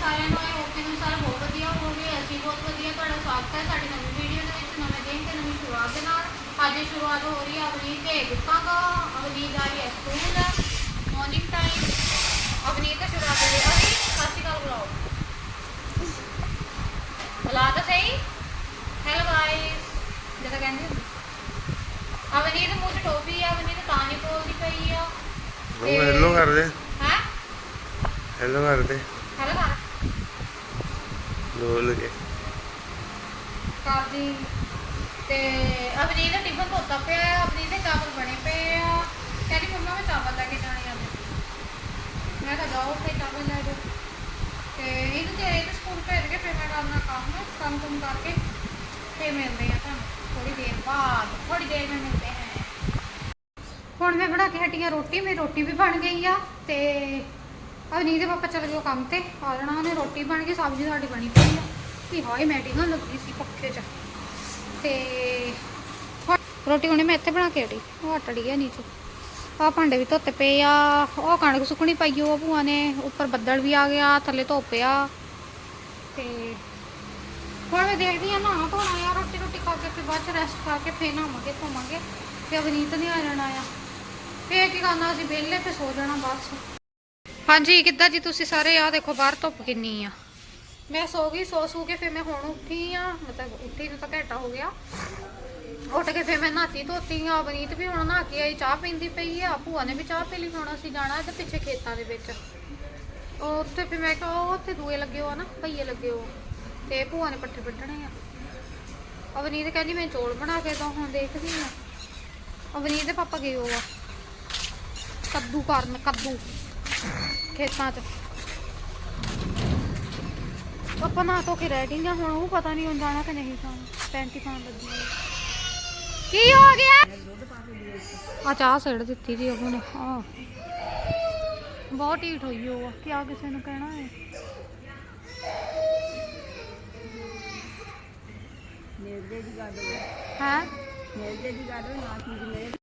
ਸਾਰਿਆਂ ਨੂੰ I hope ਕਿ ਤੁਸੀਂ ਸਾਰੇ ਬਹੁਤ ਵਧੀਆ ਹੋਵੋਗੇ ਅਸੀਂ ਬਹੁਤ ਵਧੀਆ ਤੁਹਾਡਾ ਸਵਾਗਤ ਹੈ ਸਾਡੀ ਨਵੀਂ ਵੀਡੀਓ ਦੇ ਵਿੱਚ ਨਵੇਂ ਦਿਨ ਤੇ ਨਵੀਂ ਸ਼ੁਰੂਆਤ ਦੇ ਨਾਲ। ਅੱਜ ਦੀ ਸ਼ੁਰੂਆਤ ਹੋ ਰਹੀ ਹੈ ਅਵਨੀਤ ਦੇ ਗੁੱਤਾਂ ਦਾ ਅਵਨੀਤ ਆ ਰਹੀ ਹੈ ਸਕੂਲ ਮਾਰਨਿੰਗ ਟਾਈਮ ਅਵਨੀਤ ਦਾ ਸ਼ੁਰੂਆਤ ਹੋ ਰਹੀ ਹੈ। ਅਵਨੀਤ ਸਤਿ ਸ਼੍ਰੀ ਅਕਾਲ ਬੁਲਾਓ। ਬੁਲਾ ਤਾਂ ਸਹੀ। ਹੈਲੋ ਗਾਇਸ ਜਦੋਂ ਕਹਿੰਦੇ ਹੁੰਦੇ। ਅਵਨੀਤ ਮੂੰਹ 'ਚ ਟੋਪੀ ਆ ਅਵਨੀਤ ਤਾਂ ਨਹੀਂ ਬੋਲਦੀ ਪਈ ਆ। ਉਹ ਹੈਲੋ ਕਰਦੇ। ਹੈ? ਹੈਲੋ ਕਰਦੇ। ਹੈਲੋ ਕਰ ਬੋਲ ਕੇ। ਕਰਦੀ ਤੇ ਅਵਨੀਤ ਦਾ ਟਿਫਨ ਧੋਤਾ ਪਿਆ ਹੈ ਅਵਨੀਤ ਦੇ ਚਾਵਲ ਬਣੇ ਪਏ ਆ। ਕਹਿੰਦੀ ਮੰਮਾ ਮੈਂ ਚਾਵਲ ਲੈ ਕੇ ਜਾਣੇ ਆ। ਮੈਂ ਕਿਹਾ ਜਾਓ ਤੇ ਚਾਵਲ ਲੈ ਜਾਓ। ਤੇ ਇਹਨੂੰ ਤੇ ਇਹ ਸਕੂਲ ਭੇਜ ਕੇ ਫਿਰ ਮੈਂ ਕਰਨਾ ਕੰਮ ਕੰਮ ਕੁਮ ਕਰਕੇ ਫਿਰ ਮਿਲਦੇ ਆ ਤੁਹਾਨੂੰ। ਥੋੜੀ ਦੇਰ ਬਾਅਦ ਥੋੜੀ ਦੇਰ ਮੈਂ ਮਿਲਦੇ ਹਾਂ ਹੁਣ ਮੈਂ ਬਣਾ ਕੇ ਹਟੀ ਆ ਰੋਟੀ, ਮੇਰੀ ਰੋਟੀ ਵੀ ਬਣ ਗਈ ਆ ਤੇ ਅਵਨੀਤ ਦੇ ਪਾਪਾ ਚਲੇ ਗਏ ਕੰਮ ਤੇ, ਆ ਜਾਣਾ ਉਹਨੇ, ਰੋਟੀ ਬਣ ਗਈ, ਸਬਜ਼ੀ ਸਾਡੀ ਬਣੀ ਪਈ ਆ। ਤੇ ਹਾਏ ਮੈਂ ਡਿੱਗਣ ਲੱਗੀ ਸੀ ਪੱਖੇ 'ਚ। ਤੇ ਰੋਟੀ ਉਹਨੇ ਮੈਂ ਇੱਥੇ ਬਣਾ ਕੇ ਹਟੀ, ਉਹ ਹਟੜੀ ਆ ਨੀਚੇ। ਆ ਭਾਂਡੇ ਵੀ ਧੋਤੇ ਪਏ ਆ, ਉਹ ਕਣਕ ਸੁੱਕਣੀ ਪਾਈ ਉਹ ਭੂਆ ਨੇ, ਉੱਪਰ ਬੱਦਲ ਵੀ ਆ ਗਿਆ, ਥੱਲੇ ਧੁੱਪ ਆ ਤੇ ਹੁਣ ਮੈਂ ਦੇਖਦੀ ਆ ਨਾ ਧੋਣਾ ਆ ਰੋਟੀ ਰੋਟੀ ਖਾ ਕੇ ਫਿਰ ਬਾਅਦ ਚ ਰੈਸਟ ਖਾ ਕੇ ਫੇਰ ਨਹਾਵਾਂਗੇ, ਧੋਵਾਂਗੇ। ਤੇ ਅਵਨੀਤ ਨੇ ਆ ਜਾਣਾ ਆ। ਫੇਰ ਕੀ ਕਰਨਾ, ਅਸੀਂ ਵਿਹਲੇ ਤੇ ਸੋ ਜਾਣਾ ਬਸ। ਹਾਂਜੀ, ਕਿੱਦਾਂ ਜੀ ਤੁਸੀਂ ਸਾਰੇ? ਆ ਦੇਖੋ, ਬਾਹਰ ਧੁੱਪ ਕਿੰਨੀ ਆ। ਮੈਂ ਸੋ ਗਈ, ਸੋ ਸੂ ਕੇ ਫਿਰ ਮੈਂ ਹੁਣ ਉੱਠੀ ਆ। ਮਤਲਬ ਉੱਠੀ ਨੂੰ ਤਾਂ ਘੰਟਾ ਹੋ ਗਿਆ। ਉੱਠ ਕੇ ਫਿਰ ਮੈਂ ਨਹਾਤੀ ਧੋਤੀ ਆ। ਬਨੀਤ ਵੀ ਹੁਣ ਨਹਾ ਕੇ ਆਈ, ਚਾਹ ਪੀਂਦੀ ਪਈ ਆ। ਭੂਆ ਨੇ ਵੀ ਚਾਹ ਪੀ ਲਈ ਹੁਣ ਅਸੀਂ ਜਾਣਾ ਤੇ ਪਿੱਛੇ ਖੇਤਾਂ ਦੇ ਵਿੱਚ। ਉਹ ਉੱਥੇ ਫਿਰ ਮੈਂ ਕਿਹਾ, ਉਹ ਉੱਥੇ ਦੂਏ ਲੱਗੇ ਹੋ ਨਾ, ਭਈਏ ਲੱਗੇ ਹੋ ਤੇ ਭੂਆ ਨੇ ਪੱਠੇ ਵੱਢਣੇ ਆ। ਅਵਨੀਤ ਕਹਿੰਦੀ, ਮੈਂ ਚੋਲ ਬਣਾ ਕੇ ਦੋ, ਹੁਣ ਦੇਖਦੀ ਆ। ਅਵਨੀਤ ਦੇ ਪਾਪਾ ਗਏ ਹੋ ਆ। ਕੱਦੂ ਕਰਨ, ਕੱਦੂ। ਖੇਤਾਂ 'ਚ। ਆਪਾਂ ਨਾ ਧੋ ਕੇ ਰੈਡੀ ਆ ਹੁਣ ਉਹ ਪਤਾ ਨਹੀਂ ਹੁਣ ਜਾਣਾ ਕਿ ਨਹੀਂ ਜਾਣਾ। ਪੈਂਟੀ ਪਾਉਣ ਲੱਗੀ ਆ। ਕੀ ਹੋ ਗਿਆ? ਆ ਚਾਹ ਸੜ ਦਿੱਤੀ ਜੀ ਉਹਨੇ ਆ। ਬਹੁਤ ਢੀਠ ਹੋਈ ਉਹ ਆ। ਕੀ ਆ ਕਿਸੇ ਨੂੰ ਕਹਿਣਾ ਹੈ? ਨੇੜੇ ਦੀ ਗੱਲ ਹੋਵੇ ਹੈ? ਨੇੜੇ ਦੀ ਗੱਲ ਹੋਵੇ ਨਾ ਚੀਜ਼ ਮੇਰੇ।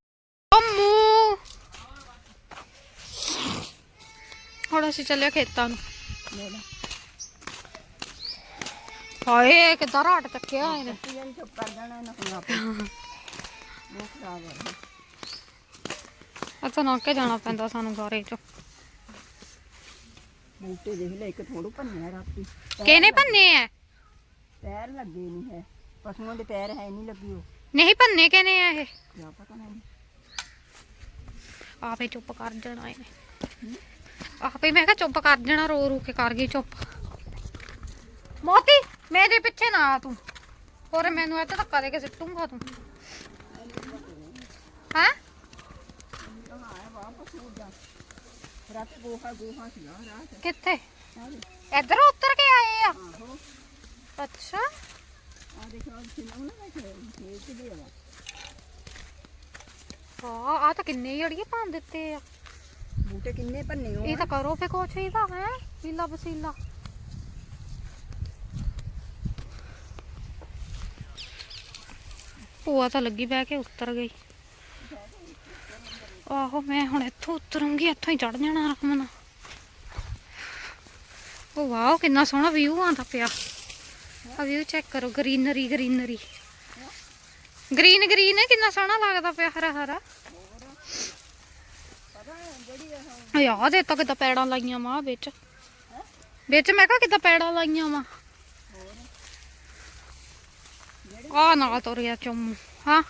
ਹੁਣ ਅਸੀਂ ਚੱਲੇ ਖੇਤਾਂ ਨੂੰ। ਹਾਏ ਕਿੱਦਾਂ ਰਾਟ ਚੱਕਿਆ ਇਹਨੇ। ਜਿਹੜੀ ਚੁੱਪ ਕਰ ਜਾਣਾ ਨਾ ਹੁਣ ਆਪੇ। ਉਹ ਖਰਾਬ ਹੈ ਅੱਛਾ ਨਾ ਕੇ ਜਾਣਾ ਪੈਂਦਾ ਸਾਨੂੰ ਗਾਰੇ ਚ। ਬੂਟੇ ਦੇਖ ਲੈ ਇੱਕ ਥੋੜੂ ਭੰਨਿਆ ਰਾਤੀ। ਕਿਹਨੇ ਭੰਨੇ ਐ? ਪੈਰ ਲੱਗੇ ਨਹੀਂ ਹੈ। ਪਸ਼ੂਆਂ ਦੇ ਪੈਰ ਹੈ ਨਹੀਂ ਲੱਗੀ ਉਹ। ਨਹੀਂ ਭੰਨੇ ਕਿਹਨੇ ਆ ਇਹ? ਕਿਆ ਪਤਾ ਨਹੀਂ ਆਪੇ ਚੁੱਪ ਕਰ ਜਾਣਾ ਇਹਨੇ। ਆਪੇ ਮੈਂ ਕਿਹਾ ਚੁੱਪ ਕਰ ਜਾਣਾ ਰੋ ਰੂ ਕੇ ਕਰ ਗਈ ਚੁੱਪ। ਮੋਤੀ ਮੇਰੇ ਪਿੱਛੇ ਨਾ ਆ ਤੂੰ। ਹੋਰ ਮੈਨੂੰ ਇੱਥੇ ਧੱਕਾ ਦੇ ਕੇ ਸਿੱਟੂਗਾ ਤੂੰ। ਹਾਂ? ਰਾਤ ਗੋਹਾ ਗੋਹਾ ਸੀਗਾ ਰਾਤ ਕਿੱਥੇ? ਆਹ ਦੇਖ, ਇੱਧਰ ਉੱਤਰ ਕੇ ਆਏ ਆ। ਆਹੋ ਅੱਛਾ। ਆ ਦੇਖੋ ਉਹ ਸਿੰਨਾ ਨਾ ਮੈਂ ਖੇਤ ਚ ਦੇ ਆਵਾ ਹਾਂ ਆ ਤਾਂ ਕਿੰਨੇ ਹੀ ਅੜੀਏ ਪਾਣ ਦਿੱਤੇ ਆ। ਬੂਟੇ ਕਿੰਨੇ ਭੰਨੇ ਹੋ ਇਹ ਤਾਂ ਕਰੋ ਫੇ ਕੁਛ ਇਹਦਾ ਹੈ ਹੀਲਾ ਵਸੀਲਾ ਭੂਆ ਤਾਂ ਲੱਗੀ ਬਹਿ ਕੇ ਉੱਤਰ ਗਈ। ਆਹੋ ਮੈਂ ਹੁਣ ਇੱਥੋਂ ਉਤਰੂੰਗੀ ਇੱਥੋਂ ਹੀ ਚੜ ਜਾਣਾ ਨਾਲ ਉਹ ਵਾਓ ਕਿੰਨਾ ਸੋਹਣਾ ਵਿਊ ਆਉਂਦਾ ਪਿਆ। ਆ ਵਿਊ ਚੈੱਕ ਕਰੋ ਗ੍ਰੀਨਰੀ ਗ੍ਰੀਨਰੀ ਗ੍ਰੀਨ ਗ੍ਰੀਨ ਹੈ ਕਿੰਨਾ ਸੋਹਣਾ ਲੱਗਦਾ ਪਿਆ ਹਰਾ ਹਰਾ ਯਾਦ ਇਹ ਤਾਂ ਕਿਦਾਂ ਪੈੜਾਂ ਲਾਈਆਂ ਮਾਂ ਵਿੱਚ। ਵਿੱਚ ਮੈਂ ਕਿਹਾ ਕਿਦਾਂ ਪੈੜਾਂ ਲਾਈਆਂ ਵਾ। ਆ ਨਾਲ ਤੁਰਿਆ ਚੁੰਮ। ਹਾਂ।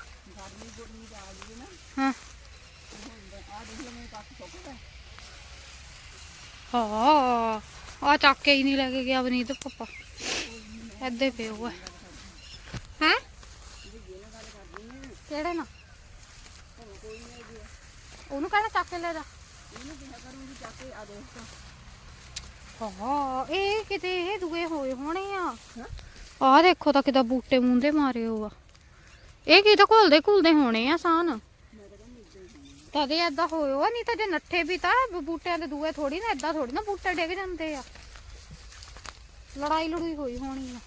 ਹਾਂ। ਹਾਂ ਆ ਚੱਕ ਕੇ ਹੀ ਨਹੀਂ ਲੈ ਕੇ ਗਿਆ ਬਨੀਤ ਪਾਪਾ। ਐਦੇ ਪਿਓ ਹੈ ਹੈ? ਕਿਹੜੇ ਨਾ ਉਹਨੂੰ ਕਹਿੰਦਾ ਚੱਕ ਕੇ ਲੈ ਜਾ। ਹਾਂ ਇਹ ਕਿਤੇ ਇਹ ਦੂਏ ਹੋਏ ਹੋਣੇ ਆ। ਆਹ ਦੇਖੋ ਤਾਂ ਕਿਦਾਂ ਬੂਟੇ ਮੁੰਦੇ ਮਾਰੇ ਹੋ ਆ ਇਹ ਕੀ ਤਾਂ ਘੁਲਦੇ ਘੁਲਦੇ ਹੋਣੇ ਆ ਸਾਨ। ਤਦੇ ਏਦਾਂ ਹੋਇਓ ਨਹੀਂ ਤਾਂ ਜੇ ਨੱਠੇ ਵੀ ਤਾਂ ਬ- ਬੂਟਿਆਂ ਦੇ ਦੂਏ ਥੋੜੀ ਨਾ ਏਦਾਂ ਥੋੜੀ ਨਾ ਬੂਟੇ ਡਿੱਗ ਜਾਂਦੇ ਆ। ਲੜਾਈ ਲੜੂਈ ਹੋਈ ਹੋਣੀ ਆ।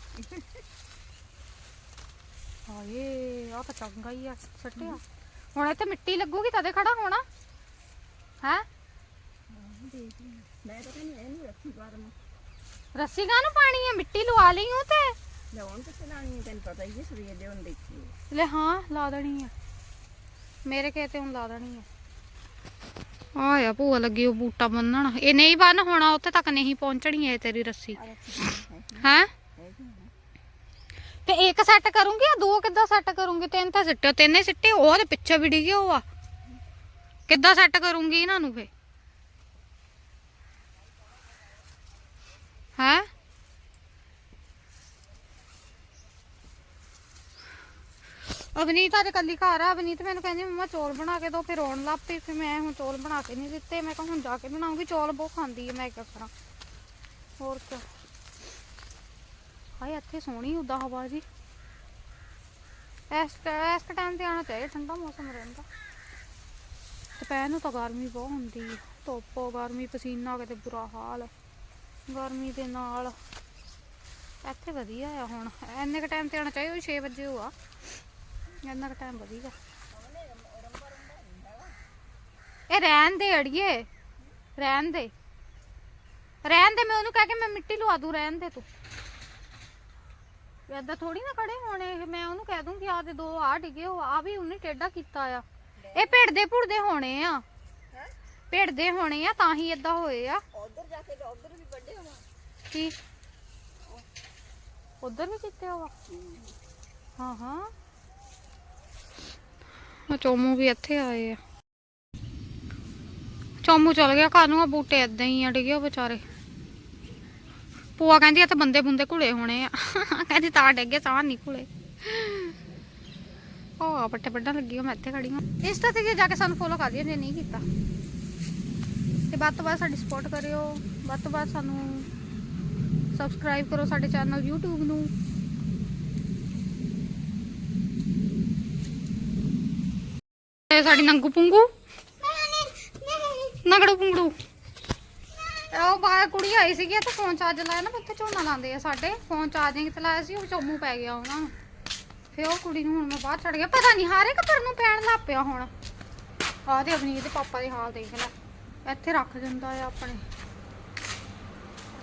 ਹਾਏ ਆ ਤਾਂ ਚੰਗਾ ਹੀ ਆ ਸੱਟਿਆ। ਹੁਣ ਇੱਥੇ ਮਿੱਟੀ ਲੱਗੂਗੀ ਤਦੇ ਖੜਾ ਹੋਣਾ। ਹੈ ਮੈਂ ਤਾਂ ਕਹਿੰਦੀ ਇਹਨੂੰ ਰੱਖੀ ਗਰਮ ਰੱਸੀ ਕਾਹਨੂੰ ਪਾਣੀ ਆ ਮਿੱਟੀ ਲਵਾ ਲਈ ਉਹ ਤੇ ਲਾਉਣ ਤੇ ਚਲਾਣੀ ਹੈ ਤੈਨੂੰ ਪਤਾ ਹੀ ਹੈ ਸਵੇਰ ਦੇ ਹੁਣ ਦੇਖੀ ਲੈ ਹਾਂ ਲਾ ਦੇਣੀ ਆ ਮੇਰੇ ਕਹੇ ਤੇ ਹੁਣ ਲਾ ਦੇਣੀ ਆ ਆ ਆ ਭੂਆ ਲੱਗੀ ਉਹ ਬੂਟਾ ਬੰਨਣ ਇਹ ਨਹੀਂ ਬੰਨ ਹੋਣਾ ਉੱਥੇ ਤੱਕ ਨਹੀਂ ਪਹੁੰਚਣੀ ਇਹ ਤੇਰੀ ਰੱਸੀ ਆ ਰੱਖੀ ਹੈ ਹੈ ਹੈ ਤੇ ਇੱਕ ਸੈੱਟ ਕਰੂੰਗੀ ਆ ਦੋ ਕਿੱਦਾਂ ਸੈੱਟ ਕਰੂੰਗੀ ਤਿੰਨ ਤਾਂ ਸਿੱਟੇ ਤਿੰਨ ਹੀ ਸਿੱਟੇ ਉਹ ਤੇ ਪਿੱਛੇ ਵੀ ਡਿੱਗੇ ਉਹ ਆ ਕਿੱਦਾਂ ਸੈੱਟ ਕਰੂੰਗੀ ਇਹਨਾਂ ਨੂੰ ਫੇ ਹੈ? ਅਵਨੀਤ ਅੱਜ ਕੱਲੀ ਘਰ ਆ। ਅਵਨੀਤ ਮੈਨੂੰ ਕਹਿੰਦੀ, ਮੰਮਾ, ਚੌਲ ਬਣਾ ਕੇ ਦੋ। ਫਿਰ ਰੋਣ ਲੱਗ ਪਈ। ਫਿਰ ਮੈਂ ਹੁਣ ਚੌਲ ਬਣਾ ਕੇ ਨਹੀਂ ਦਿੱਤੇ। ਮੈਂ ਕਿਹਾ, ਹੁਣ ਜਾ ਕੇ ਬਣਾਉਂਗੀ। ਚੌਲ ਬਹੁਤ ਖਾਂਦੀ ਹੈ ਮੈਂ ਕਿਆ ਕਰਾਂ? ਹੋਰ ਕੀ? ਹਾਏ, ਇੱਥੇ ਸੋਹਣੀ ਉਦਾਂ ਹਵਾ ਜੀ। ਇਸ ਇਸ ਟਾਈਮ ਤੇ ਆਣਾ ਚਾਹੀਦਾ, ਠੰਡਾ ਮੌਸਮ ਰਹਿੰਦਾ। ਦੁਪਹਿਰ ਨੂੰ ਤਾਂ ਗਰਮੀ ਬਹੁਤ ਹੁੰਦੀ ਹੈ ਧੁੱਪ, ਗਰਮੀ, ਪਸੀਨਾ ਕਿਤੇ ਬੁਰਾ ਹਾਲ ਗਰਮੀ ਦੇ ਨਾਲ ਇੱਥੇ ਵਧੀਆ ਆ ਹੁਣ। ਇੰਨੇ ਕ ਟਾਈਮ ਤੇ ਆਉਣਾ ਚਾਹੀਦਾ 6 ਵਜੇ ਹੋਆ। ਇੰਨਾ ਕ ਟਾਈਮ ਵਧੀਆ। ਇਹ ਰਹਿਣ ਦੇ ਅੜੀਏ। ਰਹਿਣ ਦੇ। ਰਹਿਣ ਦੇ, ਮੈਂ ਉਹਨੂੰ ਕਹਿ ਕੇ ਮੈਂ ਮਿੱਟੀ ਲਵਾ ਦੂੰ, ਰਹਿਣ ਦੇ ਤੂੰ। ਏਦਾਂ ਥੋੜੀ ਨਾ ਖੜੇ ਹੋਣੇ ਮੈਂ ਉਹਨੂੰ ਕਹਿ ਦੂੰਗੀ ਆ ਤੇ ਦੋ ਆ ਡਿੱਗੇ ਹੋ ਆ ਵੀ ਉਹਨੇ ਟੇਢਾ ਕੀਤਾ ਆ। ਇਹ ਭਿੜਦੇ ਭੁੜਦੇ ਹੋਣੇ ਆ। ਭਿੜਦੇ ਹੋਣੇ ਆ ਤਾਂ ਹੀ ਏਦਾਂ ਹੋਏ ਆ। ਉਧਰ ਜਾ ਕੇ ਉਧਰ ਵੀ ਵੱਡੇ ਹੋਵਾ ਕੀ? ਉਧਰ ਵੀ ਕਿੱਥੇ ਹੋਵਾ ਹਾਂ ਹਾਂ। ਉਹ ਚੋਮੂ ਵੀ ਇੱਥੇ ਆਏ ਆ। ਚੋਮੂ ਚਲ ਗਿਆ ਘਰ ਨੂੰ ਆ ਬੂਟੇ ਏਦਾਂ ਹੀ ਆ ਡਿੱਗੇ ਉਹ ਵਿਚਾਰੇ। ਭੂਆ ਕਹਿੰਦੀ ਇੱਥੇ ਬੰਦੇ ਬੁੰਦੇ ਘੁਲੇ ਹੋਣੇ ਆ। ਕਹਿੰਦੀ ਤਾਂ ਡਿੱਗੇ ਤਾਂ ਨਹੀਂ ਘੁਲੇ। ਉਹ ਪੱਟੇ ਵੱਢਣ ਲੱਗੀ ਆ, ਮੈਂ ਇੱਥੇ ਖੜੀ ਹਾਂ। ਇੰਸਟਾ ਤੇ ਜਾ ਕੇ ਸਾਨੂੰ ਫੋਲੋ ਕਰ ਦਿਓ ਜੇ ਨਹੀਂ ਕੀਤਾ। ਤੇ ਵੱਧ ਤੋਂ ਵੱਧ ਸਾਡੀ ਸਪੋਰਟ ਕਰਿਓ ਵੱਧ ਤੋਂ ਵੱਧ ਸਾਨੂੰ ਸਬਸਕ੍ਰਾਈਬ ਕਰੋ ਸਾਡੇ ਚੈਨਲ YouTube ਨੂੰ। ਇਹ ਸਾਡੀ ਨੰਗੂ ਪੁੰਗੂ। ਨਗੜੂ ਪੁੰਗੜੂ। ਉਹ ਬਾਹਰ ਕੁੜੀ ਆਈ ਸੀਗੀ ਤੇ ਫੋਨ ਚਾਰਜ ਲਾਇਆ ਨਾ ਉੱਥੇ ਝੋਨਾ ਲਾਉਂਦੇ ਆ ਸਾਡੇ। ਫੋਨ ਚਾਰਜਿੰਗ ਤੇ ਲਾਇਆ ਸੀ ਉਹ ਚੋਮੂ ਪੈ ਗਿਆ ਉਹਨਾਂ ਨੂੰ। ਫੇ ਉਹ ਕੁੜੀ ਨੂੰ ਹੁਣ ਮੈਂ ਬਾਹਰ ਛੱਡ ਗਿਆ। ਪਤਾ ਨਹੀਂ ਹਾਰੇ ਕਪੜ ਨੂੰ ਪੈਣ ਲੱਗ ਪਿਆ ਹੁਣ। ਆਹ ਤੇ ਅਵਨੀਤ ਦੇ ਪਾਪਾ ਦੇ ਹਾਲ ਦੇਖ ਲੈ। ਇੱਥੇ ਰੱਖ ਦਿੰਦਾ ਆ ਆਪਣੇ।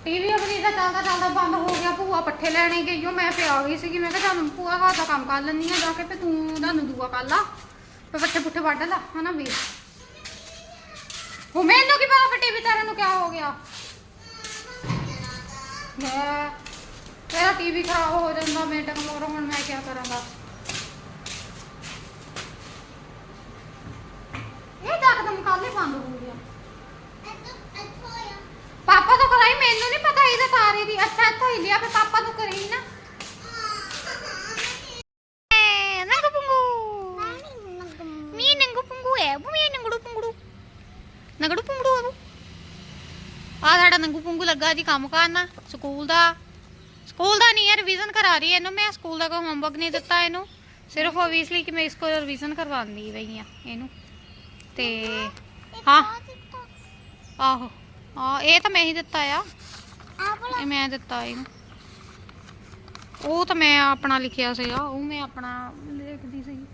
ਟੀਵੀ ਅਵਨੀਤ ਦਾ ਚੱਲਦਾ ਚੱਲਦਾ ਬੰਦ ਹੋ ਗਿਆ। ਭੂਆ ਪੱਠੇ ਲੈਣੇ ਗਈ। ਉਹ ਮੈਂ ਫੇ ਗਈ ਸੀਗੀ। ਮੈਂ ਕਿਹਾ ਚੱਲ ਭੂਆ ਹੱਥ ਦਾ ਕੰਮ ਕਰ ਲੈਂਦੀ ਆ ਜਾ ਕੇ ਤੇ ਤੂੰ ਤੁਹਾਨੂੰ ਦੂਆ ਕਰ ਲਾ। ਤੇ ਪੱਠੇ ਪੁੱਠੇ ਵੱਢ ਲਾ, ਹਨਾ ਵੀ? ਉਹ ਮੈਨੂੰ ਕੀ ਪਤਾ ਫੇ ਟੀਵੀ ਨੂੰ ਕਿਆ ਹੋ ਗਿਆ। ਮੈਂ ਤੇਰਾ ਟੀਵੀ ਖਰਾਬ ਹੋ ਜਾਂਦਾ ਮਿੰਟ ਮੋਰ ਹੁਣ ਮੈਂ ਕੀ ਕਰਾਂਗਾ? ਇਹ ਜੱਕਦਮ ਕੱਲ ਬੰਦ ਹੋ ਗਿਆ। ਪਾਪਾ ਤੋਂ ਕਰਾਈ ਮੈਨੂੰ ਨਹੀਂ ਪਤਾ ਇਹਦੇ ਤਾਰੇ ਦੀ। ਅੱਛਾ ਇੱਥੋਂ ਹੀ ਲਿਆ ਫੇ ਪਾਪਾ ਤੋਂ ਕਰੀ ਨਾ। ਏ, ਮੀ ਨੰਗੂ ਨੰਗੜੂ ਪੁੰਗੜੂ। ਆ ਆ ਸਾਡਾ ਨੰਗੂ ਪੁੰਗੂ ਲੱਗਾ ਜੀ ਕੰਮ ਕਰਨਾ ਸਕੂਲ ਦਾ। ਸਕੂਲ ਦਾ ਨਹੀਂ ਹੈ ਰਿਵੀਜ਼ਨ ਕਰਾ ਰਹੀ ਇਹਨੂੰ ਮੈਂ। ਸਕੂਲ ਦਾ ਕੋਈ ਹੋਮਵਰਕ ਨਹੀਂ ਦਿੱਤਾ ਇਹਨੂੰ। ਸਿਰਫ ਓਬਵੀਅਸਲੀ ਕਿ ਮੈਂ ਇਸ ਕੋ ਰਿਵੀਜ਼ਨ ਕਰਵਾਉਂਦੀ ਪਈ ਆ ਇਹਨੂੰ। ਤੇ ਹਾਂ। ਆਹੋ। ਆ ਇਹ ਤਾਂ ਮੈਂ ਹੀ ਦਿੱਤਾ ਆ। ਇਹ ਮੈਂ ਦਿੱਤਾ ਇਹਨੂੰ। ਉਹ ਤਾਂ ਮੈਂ ਆਪਣਾ ਲਿਖਿਆ ਸੀਗਾ, ਉਹ ਮੈਂ ਆਪਣਾ ਲਿਖਦੀ ਸੀ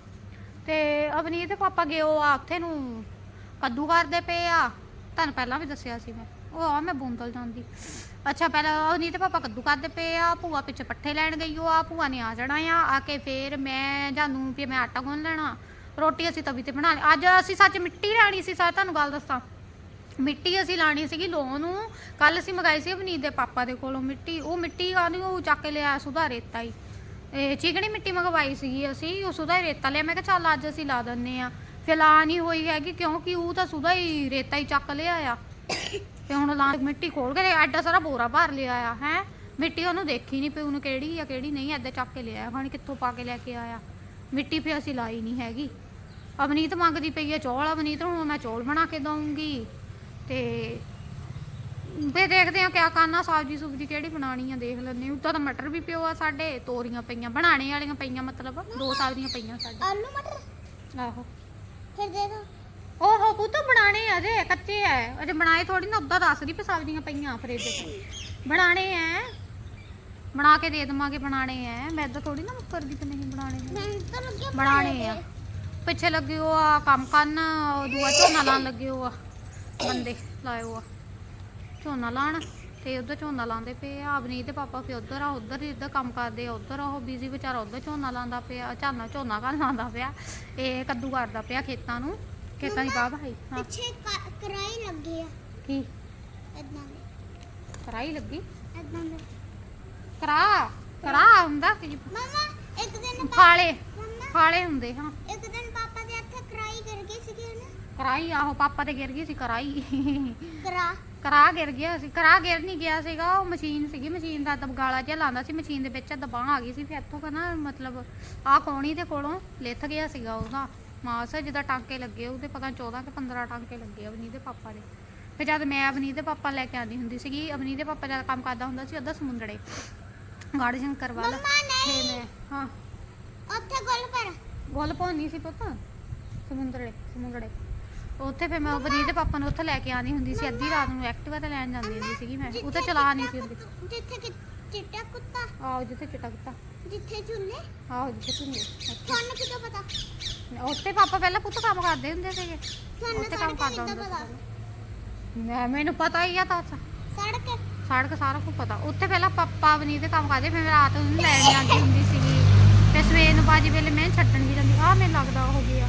ਤੇ ਅਵਨੀਤ ਦੇ ਪਾਪਾ ਗਏ ਉਹ ਆ, ਉੱਥੇ ਨੂੰ ਕੱਦੂ ਕਰਦੇ ਪਏ ਆ। ਤੁਹਾਨੂੰ ਪਹਿਲਾਂ ਵੀ ਦੱਸਿਆ ਸੀ ਮੈਂ। ਉਹ ਆ, ਮੈਂ ਬੁੰਦਲ ਜਾਂਦੀ। ਅੱਛਾ, ਪਹਿਲਾਂ ਅਵਨੀਤ ਦੇ ਪਾਪਾ ਕੱਦੂ ਕਰਦੇ ਪਏ ਆ, ਭੂਆ ਪਿੱਛੇ ਪੱਠੇ ਲੈਣ ਗਈ ਉਹ ਆ ਭੂਆ ਨੇ ਆ ਜਾਣਾ ਆ ਆ ਕੇ ਫੇਰ ਮੈਂ ਜਾਨੂੰ ਵੀ ਮੈਂ ਆਟਾ ਗੁੰਨ ਲੈਣਾ, ਰੋਟੀ ਅਸੀਂ ਤਵੀ ਤੇ ਬਣਾ ਲਈ। ਅੱਜ ਅਸੀਂ ਸੱਚ ਮਿੱਟੀ ਲੈਣੀ ਸੀ ਸਾ ਤੁਹਾਨੂੰ ਗੱਲ ਦੱਸਾਂ। ਮਿੱਟੀ ਅਸੀਂ ਲਾਣੀ ਸੀਗੀ ਲੋਹ ਨੂੰ ਕੱਲ ਅਸੀਂ ਮੰਗਾਈ ਸੀ ਅਵਨੀਤ ਦੇ ਪਾਪਾ ਦੇ ਕੋਲੋਂ ਮਿੱਟੀ, ਉਹ ਮਿੱਟੀ ਆਣੀ ਉਹ ਚੱਕ ਕੇ ਲਿਆ ਸੁਧਾ ਰੇਤਾ ਹੀ। ਇਹ ਚੀਕਣੀ ਮਿੱਟੀ ਮੰਗਵਾਈ ਸੀਗੀ ਅਸੀਂ, ਉਹ ਸੁਧਾ ਹੀ ਰੇਤਾ ਲਿਆ, ਮੈਂ ਕਿਹਾ ਚੱਲ ਅੱਜ ਅਸੀਂ ਲਾ ਦਿੰਨੇ ਆ। ਫਿਰ ਲਾ ਨਹੀਂ ਹੋਈ ਹੈਗੀ, ਕਿਉਂਕਿ ਉਹ ਤਾਂ ਸੁਧਾ ਹੀ ਰੇਤਾ ਹੀ ਚੱਕ ਲਿਆ ਆ। ਤੇ ਹੁਣ ਲਾ ਮਿੱਟੀ ਖੋਲ ਕੇ ਐਡਾ ਸਾਰਾ ਬੋਰਾ ਭਰ ਲਿਆ ਆ ਹੈ? ਮਿੱਟੀ ਉਹਨੂੰ ਦੇਖੀ ਨਹੀਂ ਪਈ ਉਹਨੂੰ ਕਿਹੜੀ ਆ ਕਿਹੜੀ ਨਹੀਂ ਐਦਾਂ ਚੱਕ ਕੇ ਲਿਆਇਆ ਖਾਣੀ ਕਿੱਥੋਂ ਪਾ ਕੇ ਲੈ ਕੇ ਆਇਆ? ਮਿੱਟੀ ਫਿਰ ਅਸੀਂ ਲਾਈ ਨਹੀਂ ਹੈਗੀ। ਅਵਨੀਤ ਮੰਗਦੀ ਪਈ ਹੈ ਚੌਲ ਅਵਨੀਤ ਨੂੰ ਹੁਣ ਮੈਂ ਚੌਲ ਬਣਾ ਕੇ ਦਊਂਗੀ। ਤੇ ਫੇ ਦੇਖਦੇ ਆ ਕਿਆ ਕਰਨਾ ਸਬਜੀ ਸੁਬਜੀ ਕਿਹੜੀ ਬਣਾਣੀ ਆ ਦੇਖ ਲੈਂਦੇ ਉੱਦਾਂ ਤਾਂ ਮਟਰ ਵੀ ਪਿਓ ਆ ਸਾਡੇ ਤੋਰੀਆਂ ਪਈਆਂ ਬਣਾਣੇ ਵਾਲੀਆਂ ਪਈਆਂ ਮਤਲਬ ਦੋ ਸਬਜ਼ੀਆਂ ਪਈਆਂ ਸਾਡੇ। ਆਲੂ ਮਟਰ? ਆਹੋ। ਫਿਰ ਦੇ ਦੋ। ਓਹੋ ਪੁੱਤ ਬਣਾਣੇ ਆ ਅਜੇ ਕੱਚੇ ਐ ਅਜੇ ਬਣਾਏ ਥੋੜੀ ਨਾ ਉਦਾਂ ਦੱਸਦੀ ਪਈ ਸਬਜ਼ੀਆਂ ਪਈਆਂ ਫਰਿੱਜ 'ਚ। ਬਣਾਣੇ ਐ ਬਣਾ ਕੇ ਦੇ ਦਵਾਂਗੇ ਬਣਾਣੇ ਐ ਮੈਂ ਇਦਾਂ ਥੋੜੀ ਨਾ ਮੁੱਕਰਦੀ ਤੇ ਨਹੀਂ ਬਣਾਣੇ। ਮੈਂ ਤਾਂ ਲੱਗਿਆ ਬਣਾਣੇ ਆ। ਪਿੱਛੇ ਲੱਗੇ ਉਹ ਆ ਕੰਮ ਕਰਨ ਉਹ ਦੂਆ ਝੋਨਾ ਲਾਉਣ ਲੱਗੇ ਉਹ ਆ। ਬੰਦੇ ਲਾਏ ਉਹ ਆ। ਝੋਨਾ ਲਾਣ ਤੇ ਉਧਰ ਝੋਨਾ ਲਾਉਂਦੇ ਪਏ ਆ। ਅਵਨੀਤ ਦੇ ਪਾਪਾ ਫਿਰ ਉਧਰ ਆ ਉਧਰ ਇੱਧਰ ਕੰਮ ਕਰਦੇ ਆ। ਉਧਰ ਉਹ ਬਿਜ਼ੀ ਵਿਚਾਰਾ ਉਧਰ ਝੋਨਾ ਲਾਉਂਦਾ ਪਿਆ। ਝਾਨਾ ਝੋਨਾ ਘਰ ਲਾਉਂਦਾ ਪਿਆ। ਇਹ ਕੱਦੂ ਕਰਦਾ ਪਿਆ ਖੇਤਾਂ ਨੂੰ। ਖੇਤਾਂ ਦੀ ਬਾਹ ਭਾਈ ਹਾਂ। ਪਿੱਛੇ ਕ- ਕਰਾਈ ਲੱਗੀ ਆ। ਕੀ? ਇਦਾਂ ਦੇ। ਕਰਾਈ ਲੱਗੀ? ਇਦਾਂ ਦੇ। ਕਰਾ ਕਰਾ ਹੁੰਦਾ ਕੀ ਮਮਾ ਇੱਕ ਦਿਨ ਪਾ- ਫਾਲੇ ਮੰਮਾ। ਫਾਲੇ ਹੁੰਦੇ ਹਾਂ। ਇੱਕ ਦਿਨ ਪਾਪਾ ਦੇ ਹੱਥ ਕਰਾਈ ਕਰ ਗਈ ਸੀਗੀ ਨਾ ਕਰਾਈ ਆਹੋ ਪਾਪਾ ਤੇ ਗਿਰ ਗਈ ਸੀ ਕਰਾਈ। ਕਰਾ। ਕਰਾ ਗਿਰ ਗਿਆ ਸੀ ਕਰਾ ਗਿਰ ਨਹੀਂ ਗਿਆ ਸੀਗਾ ਉਹ ਮਸ਼ੀਨ ਸੀਗੀ ਮਸ਼ੀਨ ਦਾ ਦਬਗਾਲਾ ਜਿਹਾ ਲਾਉਂਦਾ ਸੀ ਮਸ਼ੀਨ ਦੇ ਵਿੱਚ ਦਬਾਅ ਆ ਗਈ ਸੀ ਫਿਰ ਇੱਥੋਂ ਕਹਿੰਦਾ ਮਤਲਬ ਆਹ ਕੋਣੀ ਦੇ ਕੋਲੋਂ? ਲਿੱਥ ਗਿਆ ਸੀਗਾ ਉਹਦਾ। ਮਾਸ ਜਿਹਦਾ ਟਾਂਕੇ ਲੱਗੇ ਉਹਦੇ ਪਤਾ 14 ਕਿ 15 ਟਾਂਕੇ ਲੱਗੇ ਅਵਨੀ ਦੇ ਪਾਪਾ ਦੇ। ਫਿਰ ਜਦ ਮੈਂ ਅਵਨੀ ਦੇ ਪਾਪਾ ਲੈ ਕੇ ਆਉਂਦੀ ਹੁੰਦੀ ਸੀਗੀ ਅਵਨੀ ਦੇ ਪਾਪਾ ਜਦ ਕੰਮ ਕਰਦਾ ਹੁੰਦਾ ਸੀ ਉਹਦਾ ਸਮੁੰਦੜੇ ਗਾੜੀ ਮੰਮਾ ਨਹੀਂ। ਫਿਰ ਮੈਂ ਹਾਂ। ਉੱਥੇ ਗੋਲ ਪਰ ਗੋਲ ਪਾਉਣੀ ਸੀ ਪੁੱਤ ਸਮੁੰਦਰੇ ਸਮੁੰਦਰੇ। ਉੱਥੇ ਫਿਰ ਮੈਂ ਅਵਨੀ ਦੇ ਪਾਪਾ ਨੂੰ ਉੱਥੇ ਲੈ ਕੇ ਆਉਂਦੀ ਹੁੰਦੀ ਸੀ ਅੱਧੀ ਰਾਤ ਨੂੰ ਐਕਟਿਵਾ ਤੇ ਲੈਣ ਜਾਂਦੀ ਹੁੰਦੀ ਸੀਗੀ ਮੈਂ। ਉੱਥੇ ਚਲਾ ਨਹੀਂ ਸੀ ਹੁੰਦੀ ਜਿੱਥੇ ਕਿ ਚਿੱਟਾ ਕੁੱਤਾ। ਆਹੋ ਜਿੱਥੇ ਚਿੱਟਾ ਕੁੱਤਾ। ਜਿੱਥੇ ਝੁੱਲੇ। ਆਹੋ ਜਿੱਥੇ ਝੁੰਡੇ ਤੁਹਾਨੂੰ ਕਿਦੋਂ ਪਤਾ? ਉੱਥੇ ਪਾਪਾ ਪਹਿਲਾਂ ਪੁੱਤ ਕੰਮ ਕਰਦੇ ਹੁੰਦੇ ਸੀਗੇ। ਉੱਥੇ ਕੰਮ ਸੜਕ ਕਰਦਾ ਹੁੰਦਾ ਪਤਾ? ਮੈਂ ਮੈਨੂੰ ਪਤਾ ਹੀ ਆ ਤਾਂ ਸੜਕ? ਸੜਕ ਸਾਰਾ ਕੁਝ ਪਤਾ। ਉੱਥੇ ਪਹਿਲਾਂ ਪਾਪਾ ਬਣੀ ਤੇ ਕੰਮ ਕਰਦੇ ਫਿਰ ਰਾਤ ਨੂੰ ਲੈਣ ਜਾਂਦੀ ਹੁੰਦੀ ਸੀਗੀ। ਫਿਰ ਸਵੇਰ ਨੂੰ ਬਾਜੀ ਵੇਲੇ ਮੈਂ ਛੱਡਣ ਵੀ ਜਾਂਦੀ। ਆ ਮੈਨੂੰ ਲੱਗਦਾ ਉਹ ਗਿਆ।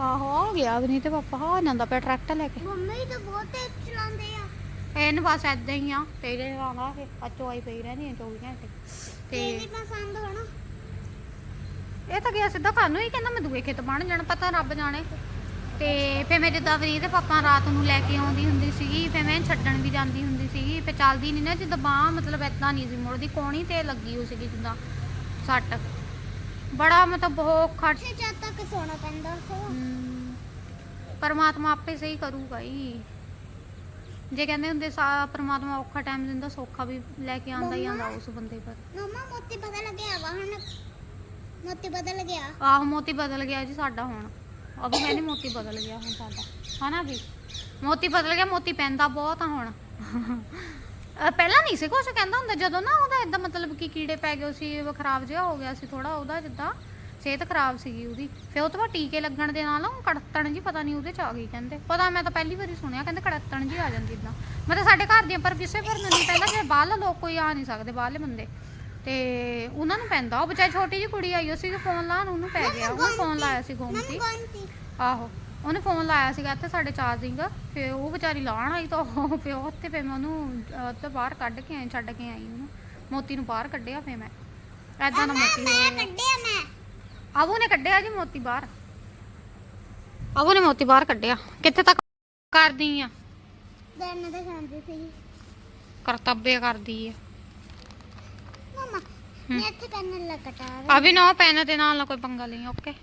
ਆਹੋ ਆ ਗਿਆ ਬਣੀ ਤੇ ਪਾਪਾ ਆ ਜਾਂਦਾ ਪਿਆ ਟਰੈਕਟਰ ਲੈ ਕੇ। ਮੰਮੀ ਤਾਂ ਬਹੁਤ ਤੇਜ਼ ਚਲਾਉਂਦੇ ਆ। ਇਹਨੂੰ ਬਸ ਏਦਾਂ ਹੀ ਆ ਤੇਰੇ ਆਉਂਦਾ ਇਹ ਅੱਚੋ ਆਈ ਪਈ ਰਹਿੰਦੀ ਆ 24 ਘੰਟੇ। ਤੇ ਤੇਰੀ ਪਸੰਦ ਹੋਣਾ। ਇਹ ਤਾਂ ਗਿਆ ਸਿੱਧਾ ਘਰ ਨੂੰ ਹੀ ਕਹਿੰਦਾ ਮੈਂ ਦੂਏ ਖੇਤ ਬਣ ਜਾਣਾ ਪਤਾ ਰੱਬ ਜਾਣੇ। ਤੇ ਫੇ ਮੇਰੇ ਦਵਰੀ ਦੇ ਪਾਪਾ ਰਾਤ ਨੂੰ ਲੈ ਕੇ ਆਉਂਦੀ ਹੁੰਦੀ ਸੀਗੀ ਫੇ ਮੈਂ ਛੱਡਣ ਵੀ ਜਾਂਦੀ ਹੁੰਦੀ ਸੀਗੀ ਫੇ ਚੱਲਦੀ ਨਹੀਂ ਨਾ ਜਿੱਦਾਂ ਬਾਹ ਮਤਲਬ ਏਦਾਂ ਨਹੀਂ ਸੀ ਮੁੜਦੀ ਕੋਣੀ ਤੇ ਲੱਗੀ ਹੋ ਸੀਗੀ ਜਿੱਦਾਂ ਸੱਟ। ਬੜਾ ਮਤਲਬ ਬਹੁਤ ਔਖਾ ਉੱਥੇ ਜਦ ਤੱਕ ਸੋਣਾ ਪੈਂਦਾ ਹੋ। ਹਮ, ਪਰਮਾਤਮਾ ਆਪੇ ਸਹੀ ਕਰੂਗਾ ਹੀ। ਜੇ ਕਹਿੰਦੇ ਹੁੰਦੇ ਸਾ ਪਰਮਾਤਮਾ ਔਖਾ ਟਾਈਮ ਦਿੰਦਾ ਸੌਖਾ ਵੀ ਲੈ ਕੇ ਆਉਂਦਾ ਹੀ ਆਉਂਦਾ ਉਸ ਬੰਦੇ ਪਰ। ਮਮਾ ਮੋਤੀ ਪਤਾ ਲੱਗਿਆ ਵਾ ਹੁਣ। ਮੋਤੀ ਬਦਲ ਗਿਆ। ਆਹੋ ਮੋਤੀ ਬਦਲ ਗਿਆ ਜੀ ਸਾਡਾ ਹੁਣ। ਅਭੀ ਕਹਿੰਦੀ ਮੋਤੀ ਬਦਲ ਗਿਆ ਹੁਣ ਸਾਡਾ। ਹਨਾ ਵੀ? ਮੋਤੀ ਬਦਲ ਗਿਆ ਮੋਤੀ ਪੈਂਦਾ ਬਹੁਤ ਆ ਹੁਣ। ਅਹ ਪਹਿਲਾਂ ਨਹੀਂ ਸੀ ਕੁਛ ਕਹਿੰਦਾ ਹੁੰਦਾ ਜਦੋਂ ਨਾ ਉਹਦਾ ਇਦਾਂ ਮਤਲਬ ਕਿ ਕੀੜੇ ਪੈ ਗਏ ਸੀ ਉਹ ਖਰਾਬ ਜਿਹਾ ਹੋ ਗਿਆ ਸੀ ਥੋੜਾ ਉਹਦਾ ਜਿੱਦਾਂ ਸਿਹਤ ਖਰਾਬ ਸੀਗੀ ਉਹਦੀ। ਫਿਰ ਉਹ ਤੋਂ ਬਾਅਦ ਟੀਕੇ ਲੱਗਣ ਦੇ ਨਾਲ ਉਹ ਕੜਤਣ ਜੀ ਪਤਾ ਨਹੀਂ ਉਹਦੇ ਚ ਆ ਗਈ ਕਹਿੰਦੇ। ਪਤਾ ਮੈਂ ਤਾਂ ਪਹਿਲੀ ਵਾਰੀ ਸੁਣਿਆ ਕਹਿੰਦੇ ਕੜਤਣ ਜੀ ਆ ਜਾਂਦੀ ਇਦਾਂ ਮਤਲਬ ਸਾਡੇ ਘਰ ਦੀਆਂ ਪਰ ਕਿਸੇ ਪਰ ਨਹੀਂ ਪੈਂਦਾ ਜੇ ਬਾਹਰ ਲੋਕ ਕੋਈ ਆ ਨਹੀਂ ਸਕਦੇ ਬਾਹਰਲੇ ਬੰਦੇ। ਤੇ ਉਹਨਾਂ ਨੂੰ ਪੈਂਦਾ ਉਹ ਵਿਚਾਰੀ ਛੋਟੀ ਜਿਹੀ ਕੁੜੀ ਆਈ ਉਹ ਸੀ ਫੋਨ ਲਾਉਣ ਉਹਨੂੰ ਪੈ ਗਿਆ ਉਹਨੇ ਫੋਨ ਲਾਇਆ ਸੀ ਗੋਮਤੀ। ਆਹੋ। ਉਹਨੇ ਫੋਨ ਲਾਇਆ ਸੀਗਾ ਇੱਥੇ ਸਾਡੇ ਚਾਰਜਿੰਗ ਫਿਰ ਉਹ ਵਿਚਾਰੀ ਲਾਣ ਆਈ ਤਾਂ ਉਹ ਫਿਰ ਉੱਥੇ ਫਿਰ ਮੈਂ ਉਹਨੂੰ ਉੱਥੇ ਬਾਹਰ ਕੱਢ ਕੇ ਆਈ ਛੱਡ ਕੇ ਆਈ ਉਹਨੂੰ। ਮੋਤੀ ਨੂੰ ਬਾਹਰ ਕੱਢਿਆ ਫਿਰ ਮੈਂ। ਐਦਾਂ ਦਾ ਮੋਤੀ ਕੱਢਿਆ ਮੈਂ। ਆਬੂ ਨੇ ਕੱਢਿਆ ਜੀ ਮੋਤੀ ਬਾਹਰ। ਆਬੂ ਨੇ ਮੋਤੀ ਬਾਹਰ ਕੱਢਿਆ। ਕਿੱਥੇ ਤੱਕ ਕਰਦੀ ਆ? ਦਰਨ ਦੇ ਖਾਂਦੇ ਸੀ। ਕਰਤੱਬੇ ਕਰਦੀ ਆ। ਮਮਾ ਮੈਂ ਇੱਥੇ ਪੈਨ ਲਗਟਾ ਅਭੀ ਨਾ ਪੈਨ ਦੇ ਨਾਲ ਨਾ ਕੋਈ ਪੰਗਾ ਲਈ ਓਕੇ?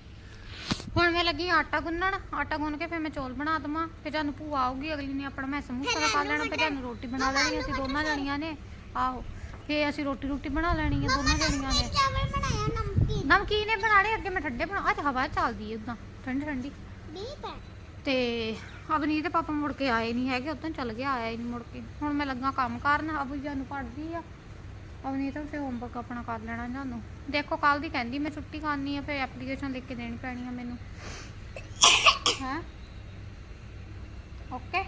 ਹੁਣ ਮੈਂ ਲੱਗੀ ਆਟਾ ਗੁੰਨਣ ਆਟਾ ਗੁੰਨ ਕੇ ਫਿਰ ਮੈਂ ਚੌਲ ਬਣਾ ਦਵਾਂ ਫਿਰ ਜਾਨੂੰ ਭੂਆ ਆਊਗੀ ਅਗਲੀ ਨੇ ਆਪਣਾ ਮੈਂ ਸਮੂਸਾ ਖਾ ਲੈਣਾ ਫਿਰ ਜਾਨੂੰ ਰੋਟੀ ਬਣਾ ਲੈਣੀ ਅਸੀਂ ਦੋਨਾਂ ਜਣੀਆਂ ਨੇ। ਆਹੋ ਫਿਰ ਅਸੀਂ ਰੋਟੀ ਰੋਟੀ ਬਣਾ ਲੈਣੀ ਆ ਦੋਨਾਂ ਜਣੀਆਂ ਨੇ। ਚਾਵਲ ਬਣਾਇਆ ਨਮਕੀਨ? ਨਮਕੀਨ ਨੇ ਬਣਾਣੇ ਅੱਗੇ ਮੈਂ ਠੰਡੇ ਬਣਾ ਅੱਜ ਹਵਾ ਚੱਲਦੀ ਹੈ ਉਦਾਂ ਠੰਡੀ ਠੰਡੀ। ਹੈ। ਤੇ ਅਵਨੀ ਦੇ ਪਾਪਾ ਮੁੜ ਕੇ ਆਏ ਨਹੀਂ ਹੈਗੇ ਉਦੋਂ ਚੱਲ ਗਿਆ ਆਇਆ ਹੀ ਨਹੀਂ ਮੁੜ ਕੇ। ਹੁਣ ਮੈਂ ਲੱਗਾ ਕੰਮ ਕਰਨ ਅਬੂ ਜਾਨੂੰ ਪੜਦੀ ਆ। ਅਵਨੀ ਤਾਂ ਫਿਰ ਹੋਮਵਰਕ ਆਪਣਾ ਕਰ ਲੈਣਾ ਜਾਨੂੰ ਦੇਖੋ ਕੱਲ ਦੀ ਕਹਿੰਦੀ ਮੈਂ ਛੁੱਟੀ ਕਰਨੀ ਆ ਫਿਰ ਐਪਲੀਕੇਸ਼ਨ ਲਿਖ ਕੇ ਦੇਣੀ ਪੈਣੀ ਆ ਮੈਨੂੰ। ਹਾਂ? ਓਕੇ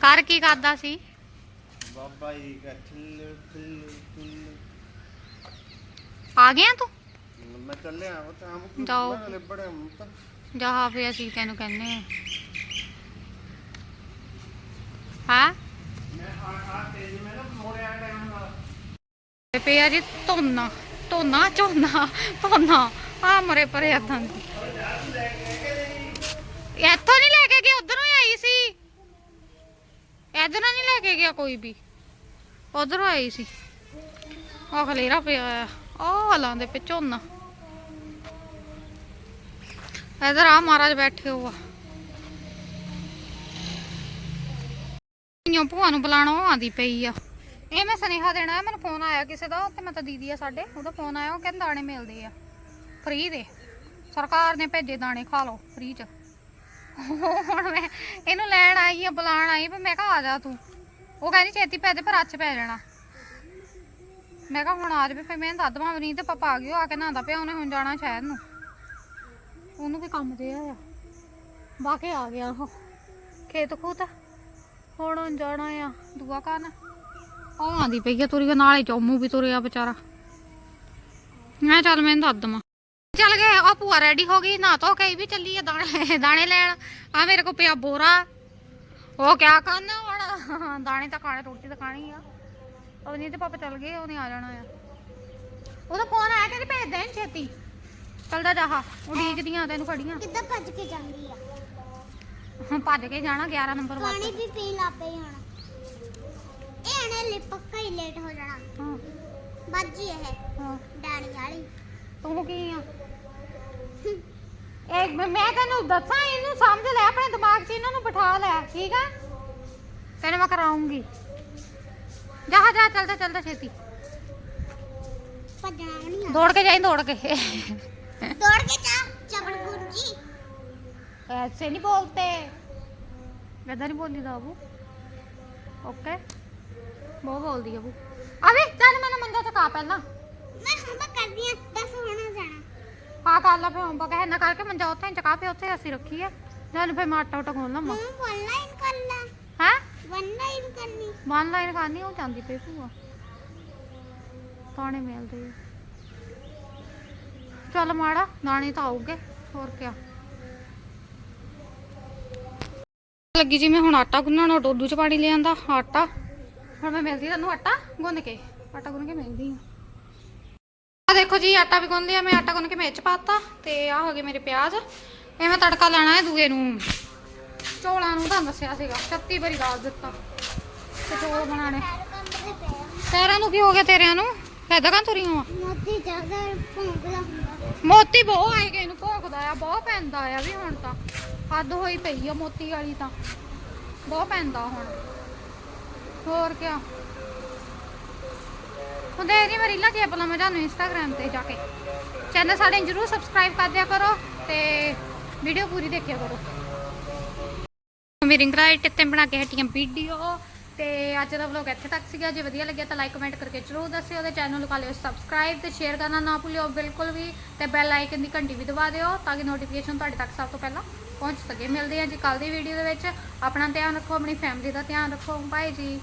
ਕਰ ਕੀ ਕਰਦਾ ਸੀ? ਬਾਬਾ ਜੀ ਠਿੱਲ ਠਿੱਲ ਠਿੱਲ ਆ ਗਿਆ ਤੂੰ? ਮੈਂ ਚੱਲਿਆ ਉਹ ਤਾਂ ਆਮ ਜਾਓ। ਤਾਂ। ਜਾ ਫੇ ਅਸੀਂ ਤੈਨੂੰ ਕਹਿੰਨੇ ਆ। ਹਾਂ? ਪਿਆ ਜੀ ਧੋਨਾ ਧੋਨਾ, ਝੋਨਾ, ਧੋਨਾ। ਆ ਮਰੇ ਪਰੇ ਏਦਾਂ ਇੱਥੋਂ ਨਹੀਂ ਲੈ ਕੇ ਗਿਆ ਉਧਰੋਂ ਆਈ ਸੀ। ਇਧਰੋਂ ਨਹੀਂ ਲੈ ਕੇ ਗਿਆ ਕੋਈ ਵੀ। ਉਧਰੋਂ ਆਈ ਸੀ। ਉਹ ਖਲੇਰਾ ਪਿਆ ਆ। ਉਹ ਹਲਾਂ ਦੇ ਪਿੱਛੋਂ ਝੋਨਾ। ਇਧਰ ਆ ਮਹਾਰਾਜ ਬੈਠੇ ਹੋ ਆ ਭੂਆ ਨੂੰ ਬੁਲਾਣਾ ਉਹ ਆਂਦੀ ਪਈ ਆ। ਇਹ ਮੈਂ ਸੁਨੇਹਾ ਦੇਣਾ ਹੈ ਮੈਨੂੰ ਫੋਨ ਆਇਆ ਕਿਸੇ ਦਾ ਤੇ ਮੈਂ ਤਾਂ ਦੀਦੀ ਆ ਸਾਡੇ, ਉਹਦਾ ਫੋਨ ਆਇਆ, ਉਹ ਕਹਿੰਦਾ ਦਾਣੇ ਮਿਲਦੇ ਆ। ਫ੍ਰੀ ਦੇ। ਸਰਕਾਰ ਨੇ ਭੇਜੇ ਦਾਣੇ, ਖਾ ਲਓ ਫ੍ਰੀ ਚ। ਹੁਣ ਮੈਂ ਇਹਨੂੰ ਲੈਣ ਆਈ ਆ ਬੁਲਾਣ ਆਈ, ਵੀ ਮੈਂ ਕਿਹਾ ਆ ਜਾ ਤੂੰ। ਉਹ ਕਹਿੰਦੀ ਛੇਤੀ ਪੈ ਦੇ ਪਰ ਅੱਛ ਪੈ ਜਾਣਾ। ਮੈਂ ਕਿਹਾ ਹੁਣ ਆ ਜਾਵੇ, ਫਿਰ ਮੈਂ ਦੱਦਵਾਂ ਨਹੀਂ ਤੇ ਪਾਪਾ ਆ ਗਿਓ ਆ ਕੇ ਨਹਾਉਂਦਾ ਪਿਆ, ਉਹਨੇ ਹੁਣ ਜਾਣਾ ਸ਼ਹਿਰ ਨੂੰ। ਉਹਨੂੰ ਵੀ ਕੰਮ ਦੇ ਆ ਬਾਕੇ ਆ ਗਿਆ ਉਹ। ਖੇਤ ਖੂਤ। ਹੁਣ ਜਾਣਾ ਆ ਦੁਆ ਕਰਨ ਉਹ ਆਂਦੀ ਪਈ ਆ ਤੁਰੀ ਨਾਲੇ ਚੌਮੂ ਵੀ ਤੁਰਿਆ ਵਿਚਾਰਾ। ਮੈਂ ਚੱਲ ਮੈਂ ਦੱਸ ਦਵਾਂ। ਚੱਲ ਗਏ ਆ ਭੂਆ ਰੈਡੀ ਹੋ ਗਈ ਨਾ ਧੋ ਕੇ ਵੀ ਚੱਲੀ ਆ ਦਾਣੇ ਦਾਣੇ ਲੈਣ। ਆ ਮੇਰੇ ਕੋ ਪਿਆ ਬੋਰਾ। ਉਹ ਕਿਆ ਕਰਨਾ ਹੁਣ? ਦਾਣੇ ਤਾਂ ਖਾਣੇ, ਰੋਟੀ ਤਾਂ ਖਾਣੀ ਆ। ਉਹ ਨਹੀਂ ਤੇ ਪਾਪਾ ਚੱਲ ਗਏ, ਉਹਨੇ ਆ ਜਾਣਾ ਆ। ਉਹਦਾ ਫੋਨ ਆਇਆ, ਕਹਿੰਦੇ ਭੇਜ ਦੇਣ ਛੇਤੀ। ਚੱਲਦਾ ਜਾਹਾ ਉਡੀਕਦੀਆਂ ਤੈਨੂੰ ਖੜੀਆਂ। ਕਿੱਦਾਂ ਭੱਜ ਕੇ ਜਾਂਦੀ ਆ? ਹੁਣ ਭੱਜ ਕੇ ਜਾਣਾ 11 ਨੰਬਰ ਪਾਣੀ ਵਾਸਤੇ ਵੀ ਪੀ ਲਾ ਪਈ ਹੁਣ। ਇਹ ਨੇ ਪੱਕਾ ਹੀ ਲੇਟ ਹੋ ਜਾਣਾ। ਹਾਂ। ਬਾਜੀ ਇਹ ਹਾਂ। ਡਾਣੀ ਵਾਲੀ। ਤੂੰ ਕੀ ਆ? ਇੱਕ ਮੈਂ ਮੈਂ ਤੈਨੂੰ ਦੱਸਾਂ ਇਹਨੂੰ ਸਮਝ ਲੈ ਆਪਣੇ ਦਿਮਾਗ 'ਚ ਇਹਨਾਂ ਨੂੰ ਬਿਠਾ ਲੈ ਠੀਕ ਆ? ਤੈਨੂੰ ਮੈਂ ਕਰਾਉਂਗੀ। ਜਾ ਜਾ ਚੱਲਦਾ ਚੱਲਦਾ ਛੇਤੀ। ਭੱਜਣਾ ਵੀ ਨਹੀਂ ਦੌੜ ਕੇ ਜਾਈਂ ਦੌੜ ਕੇ। ਆ ਦੌੜ ਕੇ ਜਾ। ऐसे नहीं बोलते वैदा नहीं बोली था अबू ओके वो बोल दी अबू अभी चल मैंने मंजा चका पहला ਮੈਂ ਹੁਣ ਤਾਂ ਕਰਦੀ ਆ 10 ਹੋਣਾ ਜਾਣਾ हाँ कर ला फिर हम कहे ना करके मंजा उत्थे चका पे उत्थे ऐसी रखी है चल फिर मैं आटा उटा खोल ला ਮੂੰਹ ਆਨਲਾਈਨ ਕਰ ਲਾ है ਆਨਲਾਈਨ करनी वन लाइन करनी हो जाती पे भूआ दाने मिलते चल माड़ा दाने तो आऊगे और क्या ਲੱਗੀ ਜੀ ਮੈਂ ਹੁਣ ਆਟਾ ਗੁੰਨਣਾ ਡੋਲੂ ਚ ਪਾਣੀ ਲੈ ਆਂਦਾ ਆਟਾ। ਹੁਣ ਮੈਂ ਮਿਲਦੀ ਤੁਹਾਨੂੰ ਆਟਾ ਗੁੰਨ ਕੇ। ਆਟਾ ਗੁੰਨ ਕੇ ਮਿਲਦੀ ਆ। ਆ ਦੇਖੋ ਜੀ ਆਟਾ ਵੀ ਗੁੰਨ ਲਿਆ ਮੈਂ ਆਟਾ ਗੁੰਨ ਕੇ ਵਿੱਚ ਪਾਤਾ ਤੇ ਆ ਹੋ ਗਏ ਮੇਰੇ ਪਿਆਜ਼। ਇਹ ਮੈਂ ਤੜਕਾ ਲੈਣਾ ਹੈ ਦੂਏ ਨੂੰ। ਚੌਲਾਂ ਨੂੰ ਤਾਂ ਦੱਸਿਆ ਸੀਗਾ 36 ਵਾਰੀ ਦੱਸ ਦਿੱਤਾ। ਤੇ ਚੌਲ ਬਣਾਣੇ ਆ। ਪੈਰਾਂ ਨੂੰ ਕੀ ਹੋ ਗਿਆ ਤੇਰਿਆਂ ਨੂੰ? ਐਦਾਂ ਕਾਂ ਤੁਰੀਆਂ ਵਾ ਮੋਤੀ ਜ਼ਿਆਦਾ ਭੌਂਕਦਾ ਹੁੰਦਾ। ਮੋਤੀ ਬਹੁਤ ਆਏ ਗਏ ਨੂੰ ਭੋਗਦਾ ਆ ਬਹੁਤ ਪੈਂਦਾ ਆ ਵੀ ਹੁਣ ਤਾਂ। ਹੱਦ ਹੋਈ ਪਈ ਆ ਮੋਤੀ ਵਾਲੀ ਤਾਂ। ਬਹੁਤ ਪੈਂਦਾ ਹੁਣ। ਹੋਰ ਕਿਆ। ਹੁਣ ਦੇਖਦੀ ਮੈਂ ਰੀਲਾਂ ਕੀ ਆਪਣਾ ਤੁਹਾਨੂੰ ਇੰਸਟਾਗ੍ਰam ਤੇ ਜਾ ਕੇ। ਚੈਨਲ ਸਾਡੇ ਨੂੰ ਜਰੂਰ ਸਬਸਕ੍ਰਾਈਬ ਕਰ ਦਿਆ ਕਰੋ ਤੇ ਵੀਡੀਓ ਪੂਰੀ ਦੇਖਿਆ ਕਰੋ। ਮੇਰੀ ਗ੍ਰਾਈਟ ਤੇ ਬਣਾ ਕੇ ਹਟੀਆਂ ਵੀਡੀਓ ਤੇ ਅੱਜ ਦਾ ਵਲੌਗ ਇੱਥੇ ਤੱਕ ਸੀਗਾ। ਜੇ ਵਧੀਆ ਲੱਗਿਆ ਤਾਂ ਲਾਈਕ ਕਮੈਂਟ ਕਰਕੇ ਜਰੂਰ ਦੱਸਿਓ ਤੇ ਚੈਨਲ ਨੂੰ ਕਰ ਲਿਓ ਸਬਸਕ੍ਰਾਈਬ ਤੇ ਸ਼ੇਅਰ ਕਰਨਾ ਨਾ ਭੁੱਲਿਓ ਬਿਲਕੁਲ ਵੀ ਤੇ ਬੈਲ ਆਈਕਨ ਦੀ ਘੰਟੀ ਵੀ ਦਬਾ ਦਿਓ ਤਾਂ ਕਿ ਨੋਟੀਫਿਕੇਸ਼ਨ ਤੁਹਾਡੇ ਤੱਕ ਸਭ ਤੋਂ ਪਹਿਲਾਂ ਪਹੁੰਚ ਸਕੇ। ਮਿਲਦੇ ਹਾਂ ਜੀ ਕੱਲ ਦੀ ਵੀਡੀਓ ਦੇ ਵਿੱਚ। ਆਪਣਾ ਧਿਆਨ ਰੱਖੋ, ਆਪਣੀ ਫੈਮਿਲੀ ਦਾ ਧਿਆਨ ਰੱਖੋ। ਬਾਏ ਜੀ।